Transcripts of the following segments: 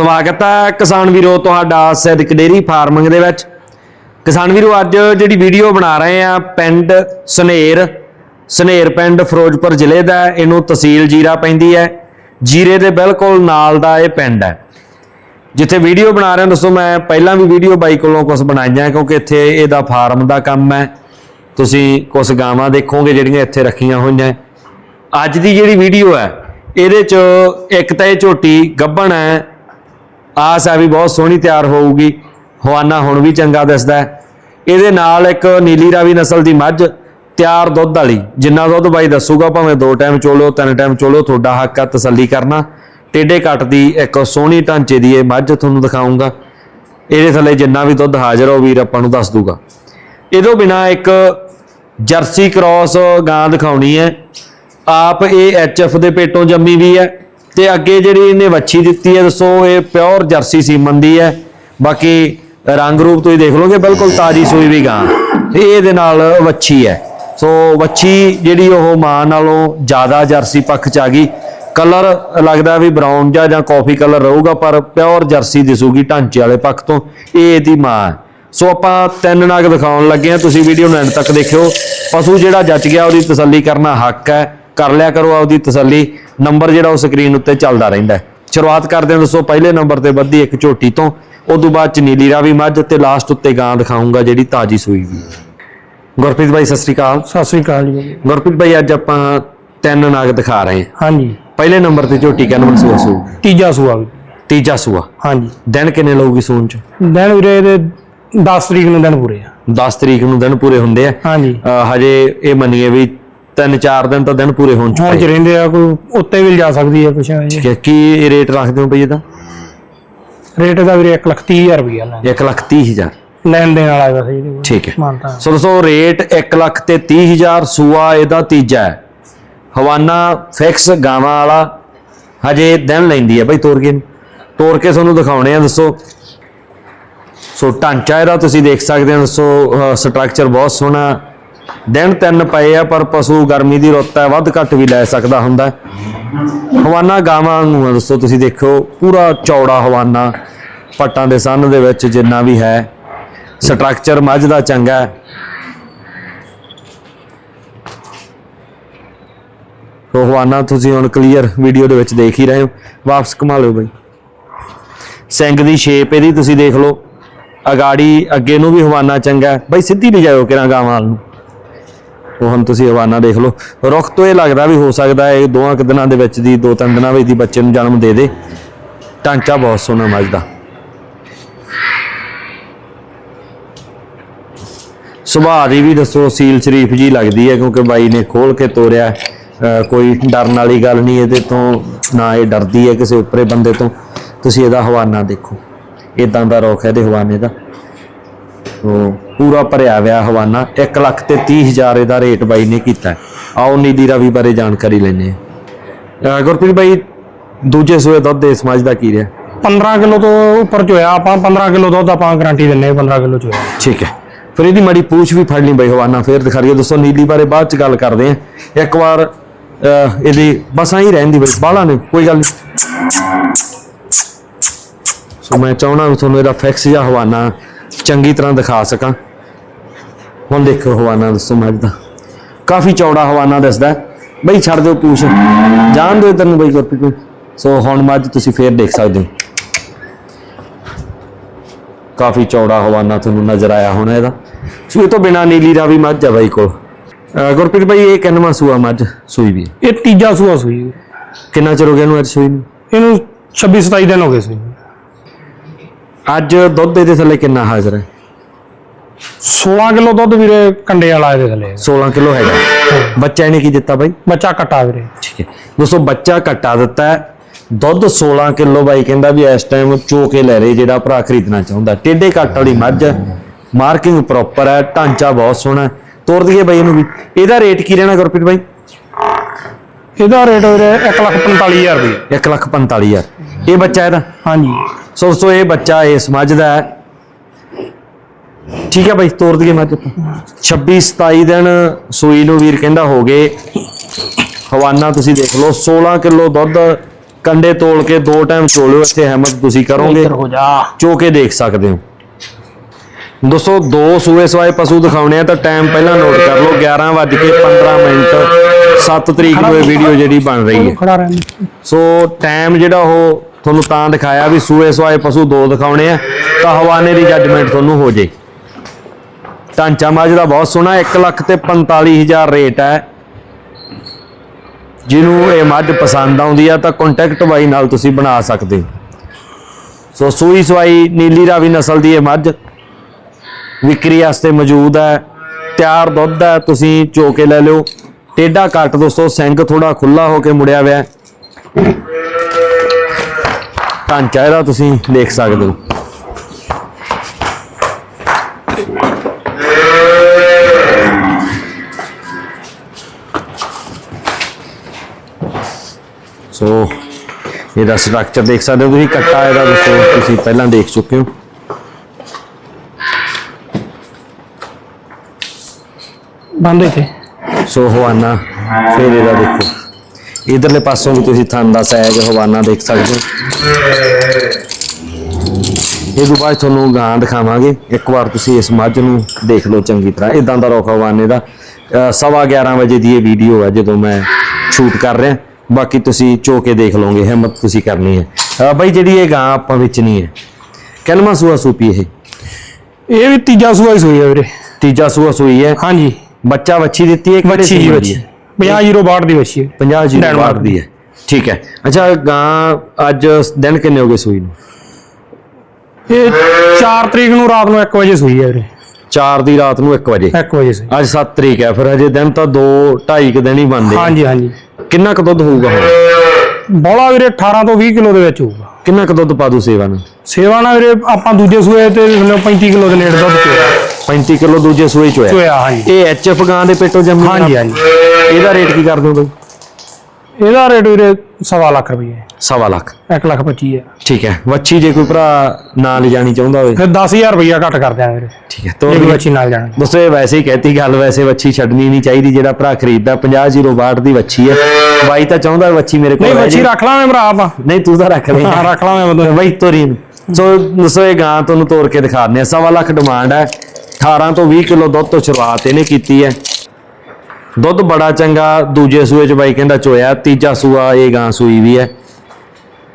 ਸਵਾਗਤ ਹੈ ਕਿਸਾਨ ਵੀਰੋ ਤੁਹਾਡਾ ਸਿੱਧਕ ਡੇਰੀ ਫਾਰਮਿੰਗ ਦੇ ਵਿੱਚ। ਕਿਸਾਨ ਵੀਰੋ, ਅੱਜ ਜਿਹੜੀ ਵੀਡੀਓ ਬਣਾ ਰਹੇ ਆ ਪਿੰਡ ਸਨੇਰ ਸਨੇਰ ਪਿੰਡ ਫਿਰੋਜ਼ਪੁਰ ਜ਼ਿਲ੍ਹੇ ਦਾ ਇਹਨੂੰ ਤਹਿਸੀਲ ਜੀਰਾ ਪੈਂਦੀ ਹੈ। ਜੀਰੇ ਦੇ ਬਿਲਕੁਲ ਨਾਲ ਦਾ ਇਹ ਪਿੰਡ ਹੈ। ਜਿੱਥੇ ਵੀਡੀਓ ਬਣਾ ਰਹੇ ਹਾਂ ਦੋਸਤੋ ਮੈਂ ਪਹਿਲਾਂ ਵੀ ਵੀਡੀਓ ਬਾਈ ਕੋਲੋਂ ਕੁਝ ਬਣਾਈਆਂ, ਕਿਉਂਕਿ ਇੱਥੇ ਇਹਦਾ ਫਾਰਮ ਦਾ ਕੰਮ ਹੈ। ਤੁਸੀਂ ਕੁਝ ਗਾਵਾਂ ਦੇਖੋਗੇ ਜਿਹੜੀਆਂ ਇੱਥੇ ਰੱਖੀਆਂ ਹੋਈਆਂ। ਅੱਜ ਦੀ ਜਿਹੜੀ ਵੀਡੀਓ ਹੈ, ਇਹਦੇ ਚ ਇੱਕ ਤਾਂ ਇਹ ਝੋਟੀ ਗੱਭਣ ਹੈ ਆਸ ਹੈ ਵੀ ਬਹੁਤ ਸੋਹਣੀ ਤਿਆਰ ਹੋਊਗੀ। ਹਵਾਨਾ ਹੁਣ ਵੀ ਚੰਗਾ ਦਿਸਦਾ ਹੈ। ਇਹਦੇ ਨਾਲ ਇੱਕ ਨੀਲੀ ਰਾਵੀ ਨਸਲ ਦੀ ਮੱਝ, ਤਿਆਰ ਦੁੱਧ ਵਾਲੀ। ਜਿੰਨਾ ਦੁੱਧ ਬਾਈ ਦੱਸੂਗਾ, ਭਾਵੇਂ ਦੋ ਟਾਈਮ ਚੋਲੋ, ਤਿੰਨ ਟਾਈਮ ਚੋਲੋ, ਤੁਹਾਡਾ ਹੱਕ ਆ ਤਸੱਲੀ ਕਰਨਾ। ਟੇਡੇ ਕੱਟ ਦੀ ਇੱਕ ਸੋਹਣੀ ਢਾਂਚੇ ਦੀ ਇਹ ਮੱਝ ਤੁਹਾਨੂੰ ਦਿਖਾਉਂਗਾ ਇਹਦੇ ਥੱਲੇ ਜਿੰਨਾ ਵੀ ਦੁੱਧ ਹਾਜ਼ਰ ਹੋ ਵੀਰ ਆਪਾਂ ਨੂੰ ਦੱਸ ਦੂਗਾ। ਇਹਦੋਂ ਬਿਨਾ ਇੱਕ ਜਰਸੀ ਕ੍ਰਾਸ ਗਾਂ ਦਿਖਾਉਣੀ ਹੈ। ਆਪ ਇਹ ਐਚਐਫ ਦੇ ਪੇਟੋਂ ਜੰਮੀ ਵੀ ਹੈ। ਤੇ ਅੱਗੇ ਜਿਹੜੀ ਇਹਨੇ ਵੱਛੀ ਦਿੱਤੀ ਹੈ, ਦੱਸੋ ਇਹ ਪਿਓਰ ਜਰਸੀ ਸੀਮਨ ਦੀ ਹੈ। ਬਾਕੀ ਰੰਗ ਰੂਪ ਤੁਸੀਂ ਦੇਖ ਲਓਗੇ, ਬਿਲਕੁਲ ਤਾਜੀ ਸੂਈ ਵੀ ਗਾਂ। ਤੇ ਇਹਦੇ ਨਾਲ ਵੱਛੀ ਹੈ। ਸੋ ਵੱਛੀ ਜਿਹੜੀ ਉਹ ਮਾਂ ਨਾਲੋਂ ਜ਼ਿਆਦਾ ਜਰਸੀ ਪੱਖ ਚ ਆ ਗਈ। ਕਲਰ ਲੱਗਦਾ ਵੀ ਬਰਾਊਨ ਜਾਂ ਜਾਂ ਕਾਫੀ ਕਲਰ ਰਹੂਗਾ, ਪਰ ਪਿਓਰ ਜਰਸੀ ਦਿਸੂਗੀ ਢਾਂਚੇ ਵਾਲੇ ਪੱਖ ਤੋਂ। ਇਹ ਇਹਦੀ ਮਾਂ ਹੈ। ਸੋ ਆਪਾਂ ਤਿੰਨ ਨਾਗ ਦਿਖਾਉਣ ਲੱਗੇ ਆ ਤੁਸੀਂ ਵੀਡੀਓ ਨੂੰ ਐਂਡ ਤੱਕ ਦੇਖਿਓ। ਪਸ਼ੂ ਜਿਹੜਾ ਜੱਜ ਗਿਆ, ਉਹਦੀ ਤਸੱਲੀ ਕਰਨਾ ਹੱਕ ਹੈ। ਕਰ ਲਿਆ ਕਰੋ ਆਪਦੀ ਤਸੱਲੀ। ਨੰਬਰ ਜਿਹੜਾ ਉਹ ਸਕਰੀਨ ਉੱਤੇ ਚੱਲਦਾ ਰਹਿੰਦਾ ਹੈ। ਸ਼ੁਰੂਆਤ ਕਰਦੇ ਹਾਂ ਦੋਸਤੋ ਪਹਿਲੇ ਨੰਬਰ ਤੇ ਵੱਧੀ ਇੱਕ ਝੋਟੀ ਤੋਂ ਉਦੋਂ ਬਾਅਦ ਚ ਨੀਲੀ ਰਾਵੀ ਮੱਝ ਤੇ ਲਾਸਟ ਉੱਤੇ ਗਾਂ ਦਿਖਾਉਂਗਾ ਜਿਹੜੀ ਤਾਜੀ ਸੂਈ ਵੀ। ਗੁਰਪ੍ਰੀਤ ਭਾਈ ਸਤਿ ਸ੍ਰੀ ਅਕਾਲ। ਸਤਿ ਸ੍ਰੀ ਅਕਾਲ ਜੀ। ਗੁਰਪ੍ਰੀਤ ਭਾਈ ਅੱਜ ਆਪਾਂ ਤਿੰਨ ਨਗ ਦਿਖਾ ਰਹੇ ਹਾਂ। ਹਾਂਜੀ। ਪਹਿਲੇ ਨੰਬਰ ਤੇ ਝੋਟੀ ਕੈਨਵਨ ਸੂਆ ਸੂ? ਤੀਜਾ ਸੂਆ ਵੀ। ਤੀਜਾ ਸੂਆ। ਹਾਂਜੀ। ਦਿਨ ਕਿੰਨੇ ਲਊਗੀ ਸੂਣ ਚ? ਦਿਨ ਵੀਰੇ ਇਹਦੇ 10 ਤਰੀਕ ਨੂੰ ਦਿਨ ਪੂਰੇ ਆ। 10 ਤਰੀਕ ਨੂੰ ਦਿਨ ਪੂਰੇ ਹੁੰਦੇ ਆ। ਹਾਂਜੀ। ਹਜੇ ਇਹ ਮੰਨੀਏ ਵੀ ਤਿੰਨ ਚਾਰ ਦਿਨ ਤਾਂ ਦਿਨ ਪੂਰੇ ਹੋਣ ਹੁਣ ਚ ਚੁੱਕੇ ਰਹਿੰਦੇ ਆ ਕੋਈ ਉੱਤੇ ਵੀ ਜਾ ਸਕਦੀ ਹੈ ਕੁਛ ਇਹ। ਕਿ ਕੀ ਰੇਟ ਰੱਖਦੇ ਹੋ ਬਈ ਇਹਦਾ? ਰੇਟ ਦਾ ਵੀਰੇ 1 ਲੱਖ 30 ਹਜ਼ਾਰ ਰੁਪਈਆ ਲੈਣਾ 1 ਲੱਖ 30 ਹਜ਼ਾਰ। ਲੈਣ ਦੇਣ ਵਾਲਾ ਵੈਸੇ ਇਹਦੇ ਕੋਲ ਠੀਕ ਹੈ। ਮਾਨਤਾ। ਸੋ ਦੋਸਤੋ ਰੇਟ 1 ਲੱਖ ਤੇ 30 ਹਜ਼ਾਰ ਸੂਆ ਇਹਦਾ ਤੀਜਾ ਹੈ। ਹਵਾਨਾ ਫਿਕਸ ਗਾਵਾਂ ਵਾਲਾ ਹਜੇ ਦਿਨ ਲੈਂਦੀ ਹੈ ਬਈ ਤੋਰ ਕੇ ਤੋਰ ਕੇ ਤੁਹਾਨੂੰ ਦਿਖਾਉਣੇ ਆ ਦੱਸੋ। ਸੋ ਢਾਂਚਾ ਇਹਦਾ ਤੁਸੀਂ ਦੇਖ ਸਕਦੇ ਹੋ ਦੱਸੋ ਸਟਰਕਚਰ ਬਹੁਤ ਸੋਹਣਾ। ਦਿਨ ਤਿੰਨ ਪਏ ਆ, ਪਰ ਪਸ਼ੂ ਗਰਮੀ ਦੀ ਰੁੱਤ ਹੈ, ਵੱਧ ਘੱਟ ਵੀ ਲੈ ਸਕਦਾ ਹੁੰਦਾ ਹਵਾਨਾ ਗਾਵਾਂ ਨੂੰ ਦੱਸੋ, ਤੁਸੀਂ ਦੇਖੋ ਪੂਰਾ ਚੌੜਾ ਹਵਾਨਾ ਪੱਟਾਂ ਦੇ ਸੰਨ ਦੇ ਵਿੱਚ ਜਿੰਨਾ ਵੀ ਹੈ। ਸਟਰਕਚਰ ਮੱਝ ਦਾ ਚੰਗਾ ਹੈ। ਸੋ ਹਵਾਨਾ ਤੁਸੀਂ ਹੁਣ ਕਲੀਅਰ ਵੀਡੀਓ ਦੇ ਵਿੱਚ ਦੇਖ ਹੀ ਰਹੇ ਹੋ। ਵਾਪਸ ਕਮਾ ਲਿਓ ਬਈ। ਸਿੰਘ ਦੀ ਸ਼ੇਪ ਇਹਦੀ ਤੁਸੀਂ ਦੇਖ ਲਓ। ਅਗਾੜੀ ਅੱਗੇ ਨੂੰ ਵੀ ਹਵਾਨਾ ਚੰਗਾ ਬਈ, ਸਿੱਧੀ ਨਹੀਂ ਜਾਇਓ ਕਿਰਾਂ ਗਾਵਾਂ ਨੂੰ। ਉਹ ਹੁਣ ਤੁਸੀਂ ਹਵਾਨਾ ਦੇਖ ਲਓ। ਰੁੱਖ ਤੋਂ ਇਹ ਲੱਗਦਾ ਵੀ ਹੋ ਸਕਦਾ ਹੈ ਇਹ ਦੋਆਂ ਕੁ ਦਿਨਾਂ ਦੇ ਵਿੱਚ ਦੀ, ਦੋ ਤਿੰਨ ਦਿਨਾਂ ਵਿੱਚ ਦੀ ਬੱਚੇ ਨੂੰ ਜਨਮ ਦੇ ਦੇ। ਢਾਂਚਾ ਬਹੁਤ ਸੋਹਣਾ ਮੱਝ ਦਾ। ਸੁਭਾਅ ਦੀ ਵੀ ਦੱਸੋ ਸੀਲ ਸ਼ਰੀਫ ਜੀ ਲੱਗਦੀ ਹੈ ਕਿਉਂਕਿ ਬਾਈ ਨੇ ਖੋਲ ਕੇ ਤੋਰਿਆ। ਕੋਈ ਡਰਨ ਵਾਲੀ ਗੱਲ ਨਹੀਂ, ਇਹਦੇ ਤੋਂ ਨਾ ਇਹ ਡਰਦੀ ਹੈ ਕਿਸੇ ਉੱਪਰੇ ਬੰਦੇ ਤੋਂ। ਤੁਸੀਂ ਇਹਦਾ ਹਵਾਨਾ ਦੇਖੋ। ਇਦਾਂ ਦਾ ਰੁੱਖ ਹੈ ਇਹਦੇ ਹਵਾਨੇ ਦਾ। ਉਹ ਪੂਰਾ ਭਰਿਆ ਹੋਇਆ ਹਵਾਨਾ 1 ਲੱਖ ਤੇ 30 ਹਜ਼ਾਰ ਇਹਦਾ ਰੇਟ ਬਾਈ ਨੇ ਕੀਤਾ। ਆਓ ਨੀਲੀ ਰਾਵੀ ਬਾਰੇ ਜਾਣਕਾਰੀ ਲੈਣੇ ਆ ਗੁਰਪ੍ਰੀਤ ਬਾਈ ਦੂਜੇ ਸੂਏ ਦੁੱਧ ਦੇ ਸਮਾਜ ਦਾ ਕੀ ਰਿਹਾ? 15 ਕਿਲੋ ਤੋਂ ਉੱਪਰ ਚ ਹੋਇਆ ਆਪਾਂ 15 ਕਿਲੋ ਦੁੱਧ ਆਪਾਂ ਗਾਰੰਟੀ ਦਿੰਨੇ ਆ 15 ਕਿਲੋ ਚ ਹੋਇਆ ਠੀਕ ਹੈ। ਫਿਰ ਇਹਦੀ ਮਾੜੀ ਪੂਛ ਵੀ ਫੜ ਲਈ ਬਈ ਹਵਾਨਾ ਫੇਰ ਦਿਖਾ ਰਹੀ ਦੋਸਤੋ ਨੀਲੀ ਬਾਰੇ ਬਾਅਦ ਚ ਗੱਲ ਕਰਦੇ ਆ ਇੱਕ ਵਾਰ ਇਹਦੀ ਬਸ ਆਈ ਰਹਿੰਦੀ ਬਈ ਬਾਹਲਾ ਨੇ ਕੋਈ ਗੱਲ ਨਹੀਂ। ਸੋ ਮੈਂ ਚਾਹਣਾ ਤੁਹਾਨੂੰ ਇਹਦਾ ਫਿਕਸ ਜਾਂ ਹਵਾਨਾ ਚੰਗੀ ਤਰ੍ਹਾਂ ਦਿਖਾ ਸਕਾਂ। ਹੁਣ ਦੇਖੋ ਹਵਾਨਾ ਦੱਸੋ ਮੱਝ ਦਾ ਕਾਫੀ ਚੌੜਾ ਹਵਾਨਾ ਦੱਸਦਾ। ਬਈ ਛੱਡ ਦਿਓ ਪੂਛ। ਜਾਣ ਦਿਓ ਤੈਨੂੰ ਬਈ ਗੁਰਪ੍ਰੀਤ ਨੂੰ। ਸੋ ਹੁਣ ਮੱਝ ਤੁਸੀਂ ਫੇਰ ਦੇਖ ਸਕਦੇ ਹੋ। ਕਾਫੀ ਚੌੜਾ ਹਵਾਨਾ ਤੁਹਾਨੂੰ ਨਜ਼ਰ ਆਇਆ ਹੋਣਾ ਇਹਦਾ। ਸੂਏ ਤੋਂ ਬਿਨਾ ਨੀਲੀ ਰਾਵੀ ਮੱਝ ਹੈ ਬਾਈ ਕੋਲ। ਗੁਰਪ੍ਰੀਤ ਬਾਈ ਇਹ ਕਿੰਨਵਾਂ ਸੂਆ ਮੱਝ ਸੂਈ ਵੀ। ਇਹ ਤੀਜਾ ਸੂਆ ਸੂਈ। ਕਿੰਨਾ ਚਿਰ ਹੋ ਗਿਆ ਇਹਨੂੰ ਅੱਜ ਸੂਈ ਨੂੰ? ਇਹਨੂੰ 26 27 ਦਿਨ ਹੋ ਗਏ ਸੀ ਅੱਜ ਦੁੱਧ ਇਹਦੇ ਥੱਲੇ ਕਿੰਨਾ ਹਾਜ਼ਰ ਹੈ? 16 ਕਿਲੋ ਦੁੱਧ ਵੀਰੇ ਕੰਡੇ ਵਾਲਾ ਇਹਦੇ ਥੱਲੇ 16 ਕਿਲੋ ਹੈਗਾ। ਬੱਚਾ ਇਹਨੇ ਕੀ ਦਿੱਤਾ ਬਾਈ? ਬੱਚਾ ਕੱਟਾ ਵੀਰੇ। ਠੀਕ ਹੈ। ਦੋਸਤੋ ਬੱਚਾ ਕੱਟਾ ਦਿੱਤਾ ਹੈ। ਦੁੱਧ 16 ਕਿਲੋ ਬਾਈ ਕਹਿੰਦਾ ਵੀ ਇਸ ਟਾਈਮ ਚੋ ਕੇ ਲੈ ਰਹੇ ਜਿਹੜਾ ਭਰਾ ਖਰੀਦਣਾ ਚਾਹੁੰਦਾ। ਟੇਡੇ ਕੱਟ ਵਾਲੀ ਮੱਝ ਮਾਰਕਿੰਗ ਪ੍ਰੋਪਰ ਹੈ। ਢਾਂਚਾ ਬਹੁਤ ਸੋਹਣਾ। ਤੋਰ ਦਈਏ ਬਾਈ ਇਹਨੂੰ ਵੀ। ਇਹਦਾ ਰੇਟ ਕੀ ਰਹਿਣਾ ਗੁਰਪ੍ਰੀਤ ਬਾਈ? ਇਹਦਾ ਰੇਟ ਵੀਰੇ 1 ਲੱਖ 45000 ਰੁਪਏ 1 ਲੱਖ 45000 ਇਹ ਬੱਚਾ ਇਹਦਾ? ਹਾਂਜੀ। ਸੋ ਦੋਸਤੋ ਇਹ ਬੱਚਾ ਇਸ ਮੱਝ ਦਾ ਹੈ। ਠੀਕ ਹੈ ਬਾਈ ਤੋਰ ਦਈਏ ਮੱਝ ਆਪਾਂ 26 27 ਦਿਨ ਸੂਈ ਨੂੰ ਵੀਰ ਕਹਿੰਦਾ ਹੋ ਗਏ। ਹਵਾਨਾ ਤੁਸੀਂ ਦੇਖ ਲਓ 16 ਕਿਲੋ ਦੁੱਧ ਕੰਡੇ ਤੋਲ ਕੇ ਦੋ ਟਾਈਮ ਚੋਲਿਓ ਇੱਥੇ ਹਿੰਮਤ ਤੁਸੀਂ ਕਰੋਗੇ। ਚੋ ਕੇ ਦੇਖ ਸਕਦੇ ਹੋ। ਦੋਸਤੋ ਦੋ ਸੂਏ ਸਵਾਏ ਪਸ਼ੂ ਦਿਖਾਉਣੇ ਆ ਤਾਂ ਟਾਈਮ ਪਹਿਲਾਂ ਨੋਟ ਕਰ ਲਓ 11 ਵੱਜ ਕੇ 15 ਮਿੰਟ 7 ਤਰੀਕ ਨੂੰ ਇਹ ਵੀਡੀਓ ਜਿਹੜੀ ਬਣ ਰਹੀ ਹੈ। ਸੋ ਟਾਈਮ ਜਿਹੜਾ ਉਹ ਤੁਹਾਨੂੰ ਤਾਂ ਦਿਖਾਇਆ ਵੀ ਸੂਏ ਸਵਾਏ ਪਸ਼ੂ ਦੋ ਦਿਖਾਉਣੇ ਆ, ਤਾਂ ਹਵਾਨੇ ਦੀ ਜੱਜਮੈਂਟ ਤੁਹਾਨੂੰ ਹੋ ਜੇ। ਢਾਂਚਾ ਮੱਝ ਦਾ ਬਹੁਤ ਸੋਹਣਾ 1 ਲੱਖ ਤੇ 45000 ਰੇਟ ਹੈ। ਜਿਹਨੂੰ ਇਹ ਮੱਝ ਪਸੰਦ ਆਉਂਦੀ ਆ, ਤਾਂ ਕੰਟੈਕਟ ਬਾਈ ਨਾਲ ਤੁਸੀਂ ਬਣਾ ਸਕਦੇ ਹੋ। ਸੋ ਸੂਈ ਸਵਾਈ, ਨੀਲੀ ਰਾਵੀ ਨਸਲ ਦੀ ਇਹ ਮੱਝ ਵਿਕਰੀ ਵਾਸਤੇ ਮੌਜੂਦ ਹੈ। ਤਿਆਰ ਦੁੱਧ ਹੈ, ਤੁਸੀਂ ਚੋ ਕੇ ਲੈ ਲਿਓ। ਟੇਡਾ ਕੱਟ ਦੋਸਤੋ, ਸਿੰਘ ਥੋੜਾ ਖੁੱਲਾ ਹੋ ਕੇ ਮੁੜਿਆ ਹੋਇਆ ਢਾਂਚਾ ਇਹਦਾ ਤੁਸੀਂ ਦੇਖ ਸਕਦੇ ਹੋ। ਸੋ ਇਹਦਾ ਸਟਰਕਚਰ ਦੇਖ ਸਕਦੇ ਹੋ ਤੁਸੀਂ ਕੱਟਾ ਇਹਦਾ ਦੋਸਤੋ ਤੁਸੀਂ ਪਹਿਲਾਂ ਦੇਖ ਚੁੱਕੇ ਹੋ। ਬੰਦ ਇੱਥੇ ਸੋ ਹਵਾਨਾ ਫਿਰ ਇਹਦਾ ਦੇਖੋ। ਇਧਰਲੇ ਪਾਸੋਂ ਵੀ ਤੁਸੀਂ ਥਣ ਦਾ ਸੈਜ ਹਵਾਨਾ ਦੇਖ ਸਕਦੇ ਹੋ। ਇਹ ਤੋਂ ਬਾਅਦ ਤੁਹਾਨੂੰ ਗਾਂ ਦਿਖਾਵਾਂਗੇ। ਇੱਕ ਵਾਰ ਤੁਸੀਂ ਇਸ ਮੱਝ ਨੂੰ ਦੇਖ ਲਓ ਚੰਗੀ ਤਰ੍ਹਾਂ। ਇਦਾਂ ਦਾ ਰੋਕ ਹਵਾਨੇ ਦਾ ਅ, ਸਵਾ 11 ਵਜੇ ਦੀ ਇਹ ਵੀਡੀਓ ਹੈ ਜਦੋਂ ਮੈਂ ਸ਼ੂਟ ਕਰ ਰਿਹਾ। ਬਾਕੀ ਤੁਸੀਂ ਚੋ ਕੇ ਦੇਖ ਲਓਗੇ ਹਿੰਮਤ ਤੁਸੀਂ ਕਰਨੀ ਹੈ। ਬਾਈ ਜਿਹੜੀ ਇਹ ਗਾਂ ਆਪਾਂ ਵੇਚਣੀ ਹੈ ਕਲਮਾ ਸੂਆ ਸੂਪੀ ਇਹ? ਇਹ ਵੀ ਤੀਜਾ ਸੂਆ ਹੀ ਸੂਈ ਹੈ ਵੀਰੇ। ਤੀਜਾ ਸੂਆ ਸੂਈ ਹੈ। ਹਾਂਜੀ। ਬੱਚਾ ਵੱਛੀ ਦਿੱਤੀ ਹੈ ਕਿਹੜੇ ਬੱਚੀ ਜੀ ਹੈ? 50 ਜ਼ੀਰੋ ਬਾਹਠ ਦੀ ਬੱਚੀ ਹੈ 50 ਜੀ ਬਾਹਰ ਦੀ ਹੈ। ਠੀਕ ਹੈ। ਅੱਛਾ ਗਾਂ ਅੱਜ ਦਿਨ ਕਿੰਨੇ ਹੋ ਗਏ ਸੂਈ ਨੂੰ? ਇਹ 4 ਤਰੀਕ ਨੂੰ ਰਾਤ ਨੂੰ 1 ਵਜੇ ਸੂਈ ਹੈ ਵੀਰੇ। 4 ਦੀ ਰਾਤ ਨੂੰ 1 ਵਜੇ। 1 ਵਜੇ ਸੂਈ। ਅੱਜ 7 ਤਰੀਕ ਹੈ ਫਿਰ ਹਜੇ ਦਿਨ ਤਾਂ 2 2.5 ਕੁ ਦਿਨ ਹੀ ਬੰਦੇ ਹਾਂਜੀ ਹਾਂਜੀ। ਕਿੰਨਾ ਕੁ ਦੁੱਧ ਹੋਊਗਾ ਹੁਣ ਬੋਲਾ ਵੀਰੇ 18 ਤੋਂ 20 ਕਿਲੋ ਦੇ ਵਿੱਚ ਹੋਊਗਾ। ਕਿੰਨਾ ਕੁ ਦੁੱਧ ਪਾ ਦੂ ਸੇਵਾ ਨੂੰ? ਸੇਵਾ ਨਾਲ ਵੀਰੇ ਆਪਾਂ ਦੂਜੇ ਸੂਏ ਤੇ ਮਤਲਬ 35 ਕਿਲੋ ਦੇ ਨੇੜੇ ਦੁੱਧ ਚੋਇਆ 35 ਕਿਲੋ ਦੂਜੇ ਚ ਹੋਇਆ। ਚੋਇਆ ਹਾਂਜੀ। ਇਹ ਐਚਐਫ ਗਾਂ ਦੇ ਪੇਟੋਂ ਜੰਮੀ? ਹਾਂਜੀ ਹਾਂਜੀ। ਇਹਦਾ ਰੇਟ ਕੀ ਕਰਦੇ ਹੋ ਬਈ? ਇਹਦਾ ਰੇਟ ਵੀਰੇ ਸਵਾ ਲੱਖ ਰੁਪਏ ਸਵਾ ਲੱਖ। 1 ਲੱਖ 25 ਹੈ ਠੀਕ ਹੈ। ਵੱਛੀ ਜੇ ਕੋਈ ਭਰਾ ਨਾ ਲਿਜਾਣੀ ਚਾਹੁੰਦਾ ਹੋਵੇ। ਫਿਰ 10000 ਰੁਪਇਆ ਘੱਟ ਕਰ ਦਿਆਂਗੇ ਵੀਰੇ। ਠੀਕ ਹੈ ਜੇ ਤੋਰ ਕੋਈ ਬੱਚੀ ਨਾਲ ਜਾਣਾ। ਦੋਸਤੋ ਇਹ ਵੈਸੇ ਹੀ ਕਹਿਤੀ ਗੱਲ ਵੈਸੇ ਵੱਛੀ ਛੱਡਣੀ ਨਹੀਂ ਚਾਹੀਦੀ। ਜਿਹੜਾ ਭਰਾ ਖਰੀਦਦਾ 50 ਦੀ ਵੱਛੀ ਹੈ। ਬਾਈ ਤਾਂ ਚਾਹੁੰਦਾ ਵੱਛੀ ਮੇਰੇ ਕੋਲ ਨਹੀਂ ਰਹਿ ਬੱਚੀ ਜੇ। ਰੱਖ ਲਾਂਗੇ ਭਰਾ ਆਪਾਂ। ਨਹੀਂ ਤੂੰ ਤਾਂ ਰੱਖ ਲੈ ਹਾਂ ਰੱਖ ਲਾਂਗੇ ਬੰਦੇ ਬਈ ਤੋਰੀ ਨੂੰ। ਸੋ ਦੱਸੋ ਇਹ ਗਾਂ ਤੁਹਾਨੂੰ ਤੋੜ ਕੇ ਦਿਖਾ ਦਿੰਦੇ ਆ ਸਵਾ ਲੱਖ ਡਿਮਾਂਡ ਹੈ। 18 ਤੋਂ 20 ਕਿਲੋ ਦੁੱਧ ਤੋਂ ਸ਼ੁਰੂਆਤ ਇਹਨੇ ਕੀਤੀ ਹੈ। ਦੁੱਧ ਬੜਾ ਚੰਗਾ ਦੂਜੇ ਸੂਏ ਚ ਬਾਈ ਕਹਿੰਦਾ ਚੋਇਆ ਤੀਜਾ ਸੂਆ ਇਹ ਗਾਂ ਸੂਈ ਵੀ ਹੈ।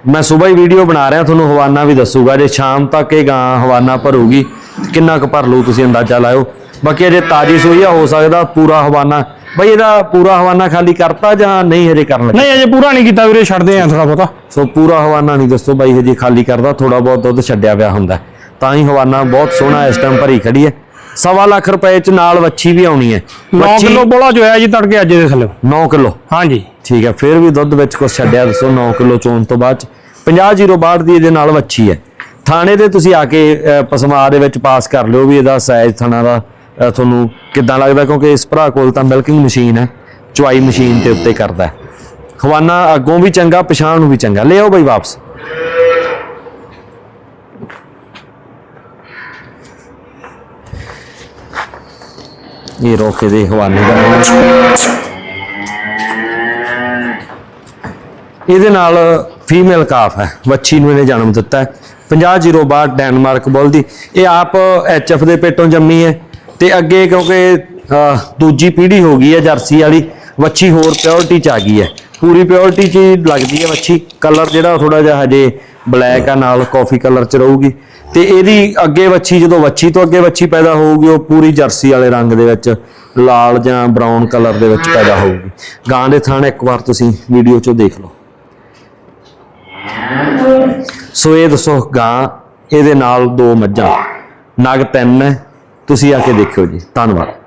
ਮੈਂ ਸਵੇਰ ਹੀ ਵੀਡੀਓ ਬਣਾ ਰਿਹਾ ਤੁਹਾਨੂੰ ਹਵਾਨਾ ਵੀ ਦੱਸੂਗਾ ਜੇ ਸ਼ਾਮ ਤੱਕ ਇਹ ਗਾਂ ਹਵਾਨਾ ਭਰੂਗੀ ਕਿੰਨਾ ਕੁ ਭਰ ਲੂ ਤੁਸੀਂ ਅੰਦਾਜ਼ਾ ਲਾਇਓ। ਬਾਕੀ ਅਜੇ ਤਾਜੀ ਸੂਈ ਆ ਹੋ ਸਕਦਾ ਪੂਰਾ ਹਵਾਨਾ। ਬਈ ਇਹਦਾ ਪੂਰਾ ਹਵਾਨਾ ਖਾਲੀ ਕਰਤਾ ਜਾਂ ਨਹੀਂ ਹਜੇ ਕਰਨ ਲੱਗੇ? ਨਹੀਂ ਅਜੇ ਪੂਰਾ ਨਹੀਂ ਕੀਤਾ ਵੀਰੇ ਛੱਡਦੇ ਆ ਥੋੜਾ ਬਹੁਤਾ। ਸੋ ਪੂਰਾ ਹਵਾਨਾ ਨਹੀਂ ਦੱਸੋ ਬਾਈ ਹਜੇ ਖਾਲੀ ਕਰਦਾ ਥੋੜਾ ਬਹੁਤ ਦੁੱਧ ਛੱਡਿਆ ਪਿਆ ਹੁੰਦਾ। ਤਾਂ ਹੀ ਹਵਾਨਾ ਬਹੁਤ ਸੋਹਣਾ ਇਸ ਟਾਈਮ ਭਰੀ ਖੜੀ ਹੈ। ਸਵਾ ਲੱਖ ਰੁਪਏ ਚ ਨਾਲ ਵੱਛੀ ਵੀ ਆਉਣੀ ਹੈ। 9 ਕਿਲੋ ਬੋਲਾ ਚੋਇਆ ਜੀ ਤੜਕੇ ਅੱਜ ਦੇ ਥੱਲੇ। 9 ਕਿਲੋ? ਹਾਂਜੀ। ਠੀਕ ਹੈ ਫਿਰ ਵੀ ਦੁੱਧ ਵਿੱਚ ਕੁਝ ਛੱਡਿਆ ਦੱਸੋ 9 ਕਿਲੋ ਚੋਣ ਤੋਂ ਬਾਅਦ ਚ। 50 ਜ਼ੀਰੋ ਬਾਹਠ ਦੀ ਇਹਦੇ ਨਾਲ ਵੱਛੀ ਹੈ। ਥਾਣੇ ਤੇ ਤੁਸੀਂ ਆ ਕੇ ਪਸਮਾ ਦੇ ਵਿੱਚ ਪਾਸ ਕਰ ਲਿਓ ਵੀ ਇਹਦਾ ਸਾਈਜ਼ ਥਣਾ ਦਾ ਤੁਹਾਨੂੰ ਕਿੱਦਾਂ ਲੱਗਦਾ ਕਿਉਂਕਿ ਇਸ ਭਰਾ ਕੋਲ ਤਾਂ ਮਿਲਕਿੰਗ ਮਸ਼ੀਨ ਹੈ ਚੁਆਈ ਮਸ਼ੀਨ ਤੇ ਉੱਤੇ ਕਰਦਾ ਹੈ। ਹਵਾਨਾ ਅੱਗੋਂ ਵੀ ਚੰਗਾ ਪਛਾਣ ਨੂੰ ਵੀ ਚੰਗਾ। ਲੈ ਆਓ ਬਈ ਵਾਪਸ। ਇਹ ਰੋਕੇ ਦੇ ਹਵਾਨੇ ਦਾ ਇਹਦੇ ਨਾਲ ਫੀਮੇਲ ਕਾਫ ਹੈ। ਵੱਛੀ ਨੂੰ ਇਹਨੇ ਜਨਮ ਦਿੱਤਾ ਹੈ। 5002 ਡੈਨਮਾਰਕ ਬੋਲਦੀ ਇਹ ਆਪ ਐਚਐਫ ਦੇ ਪੇਟੋਂ ਜੰਮੀ ਹੈ ਤੇ ਅੱਗੇ ਕਿਉਂਕਿ ਅਹ, ਦੂਜੀ ਪੀੜ੍ਹੀ ਹੋ ਗਈ ਹੈ ਜਰਸੀ ਵਾਲੀ। ਵੱਛੀ ਹੋਰ ਪਿਓਰਟੀ ਚ ਆ ਗਈ ਹੈ। ਪੂਰੀ ਪਿਓਰਿਟੀ ਚ ਹੀ ਲੱਗਦੀ ਹੈ ਵੱਛੀ ਕਲਰ ਜਿਹੜਾ ਥੋੜਾ ਜਿਹਾ ਹਜੇ ਬਲੈਕ ਆ, ਨਾਲ ਕਾਫੀ ਕਲਰ ਚ ਰਹੂਗੀ। ਤੇ ਇਹਦੀ ਅੱਗੇ ਵੱਛੀ ਜਦੋਂ ਵੱਛੀ ਤੋਂ ਅੱਗੇ ਵੱਛੀ ਪੈਦਾ ਹੋਊਗੀ, ਉਹ ਪੂਰੀ ਜਰਸੀ ਵਾਲੇ ਰੰਗ ਦੇ ਵਿੱਚ, ਲਾਲ ਜਾਂ ਬਰਾਊਨ ਕਲਰ ਦੇ ਵਿੱਚ ਪੈਦਾ ਹੋਊਗੀ। ਗਾਂ ਦੇ ਥਾਣ ਇੱਕ ਵਾਰ ਤੁਸੀਂ ਵੀਡੀਓ 'ਚੋਂ ਦੇਖ ਲਓ। ਸੋ ਇਹ ਦੱਸੋ, ਗਾਂ ਇਹਦੇ ਨਾਲ ਦੋ ਮੱਝਾਂ। ਨਗ ਤਿੰਨ ਹੈ ਤੁਸੀਂ ਆ ਕੇ ਦੇਖਿਓ ਜੀ। ਧੰਨਵਾਦ।